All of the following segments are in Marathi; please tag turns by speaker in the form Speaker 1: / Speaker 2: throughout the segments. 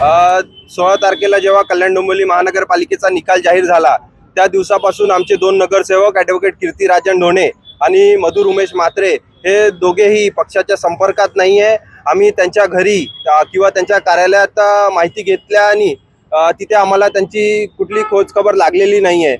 Speaker 1: सोळा तारखेला जेव्हा कल्याण डोंबिवली महानगरपालिकेचा निकाल जाहीर झाला त्या दिवसापासून आमचे दोन नगरसेवक ॲडव्होकेट कीर्ती राजन ढोणे आणि मधुर उमेश म्हात्रे हे दोघेही पक्षाच्या संपर्कात नाही आहे आम्ही त्यांच्या घरी किंवा त्यांच्या कार्यालयात माहिती घेतल्या आणि तिथे आम्हाला त्यांची कुठली खोजखबर लागलेली नाही आहे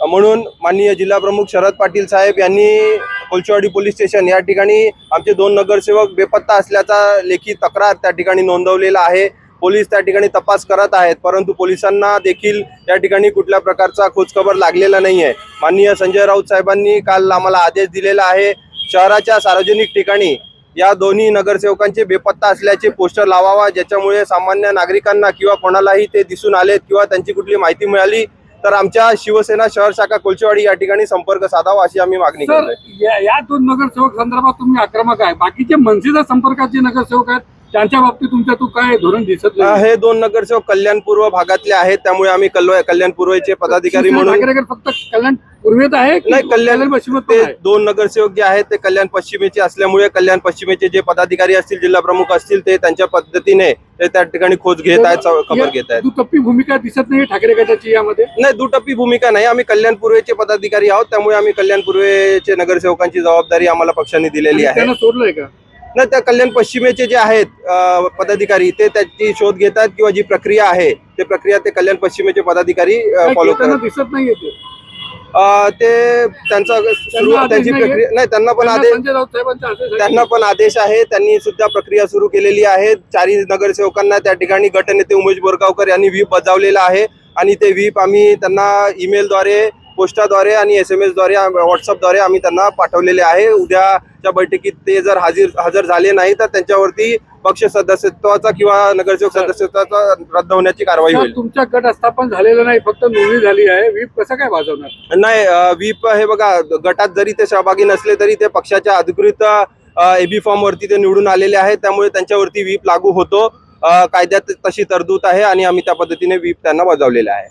Speaker 1: म्हणून माननीय जिल्हाप्रमुख शरद पाटील साहेब यांनी कोलचेवाडी पोलीस स्टेशन या ठिकाणी आमचे दोन नगरसेवक बेपत्ता असल्याचा लेखी तक्रार त्या ठिकाणी नोंदवलेला आहे. पोलीस त्या ठिकाणी तपास करत आहेत परंतु पोलिसांना देखील या ठिकाणी कुठल्या प्रकारचा खोजखबर लागलेला नाही आहे माननीय संजय राऊत साहेबांनी काल आम्हाला आदेश दिलेला आहे शहराच्या सार्वजनिक ठिकाणी या दोन्ही नगरसेवकांचे बेपत्ता असल्याचे पोस्टर लावावा ज्याच्यामुळे सामान्य नागरिकांना किंवा कोणालाही ते दिसून आलेत किंवा त्यांची कुठली माहिती मिळाली तर आमच्या शिवसेना शहर शाखा कोलचेवाडी या ठिकाणी संपर्क साधावा अशी आम्ही मागणी
Speaker 2: सर
Speaker 1: करतोय.
Speaker 2: या या दोन नगरसेवक संदर्भात तुम्ही आक्रमक आहे. बाकीचे मनसेच्या संपर्कात जे नगरसेवक आहेत त्यांच्या बाबतीत तुमच्या तू काय धोरण दिसत नाही?
Speaker 1: हे दोन नगरसेवक कल्याण पूर्व भागातले आहेत त्यामुळे आम्ही कल्याण पूर्वेचे पदाधिकारी म्हणून
Speaker 2: फक्त कल्याण पूर्वेत आहे
Speaker 1: नाही कल्याण ते दोन नगरसेवक जे आहेत ते कल्याण पश्चिमेचे असल्यामुळे कल्याण पश्चिमेचे जे पदाधिकारी असतील जिल्हा प्रमुख असतील ते त्यांच्या पद्धतीने ते त्या ठिकाणी खोज घेत आहेत खबर घेत आहेत.
Speaker 2: दुटप्पी भूमिका दिसत नाही ठाकरे गटाची यामध्ये?
Speaker 1: नाही दुटप्पी भूमिका नाही. आम्ही कल्याण पूर्वेचे पदाधिकारी आहोत त्यामुळे आम्ही कल्याण पूर्वेचे नगरसेवकांची जबाबदारी आम्हाला पक्षाने दिलेली आहे.
Speaker 2: सोडलंय का?
Speaker 1: नाही त्या कल्याण पश्चिमेचे जे आहेत पदाधिकारी ते त्याची शोध घेतात किंवा जी प्रक्रिया आहे ते प्रक्रिया ते कल्याण पश्चिमेचे पदाधिकारी फॉलो करतात
Speaker 2: दिसत नाहीये ते
Speaker 1: ते त्यांचा सुरू त्यांची? प्रक्रिया नाही त्यांना पण आदेश. त्यांना पण आदेश आहे त्यांनी सुद्धा प्रक्रिया सुरू केलेली आहे चारही नगरसेवकांना त्या ठिकाणी गटनेते उमेश बोरगावकर यांनी व्हीप बजावलेला आहे आणि ते व्हीप आम्ही त्यांना ईमेलद्वारे पोस्टाद्वारे आणि एस एम एसद्वारे व्हॉट्सअपद्वारे आम्ही त्यांना पाठवलेले आहे. उद्याच्या बैठकीत ते जर हजर हजर झाले नाही तर त्यांच्यावरती पक्ष सदस्यत्वाचा किंवा नगरसेवक सदस्यत्वाचा रद्द होण्याची कारवाई होईल.
Speaker 2: तुमच्या गट स्थापन झालेलं नाही फक्त नोंदणी झाली आहे. व्हीप कसं काय वाजवणार?
Speaker 1: नाही व्हीप हे बघा गटात जरी ते सहभागी नसले तरी ते पक्षाच्या अधिकृत एबी फॉर्म वरती ते निवडून आलेले आहेत. त्यामुळे त्यांच्यावरती व्हीप लागू होतो. कायद्यात तशी तरतूद आहे आणि आम्ही त्या पद्धतीने व्हीप त्यांना बजावलेला आहे.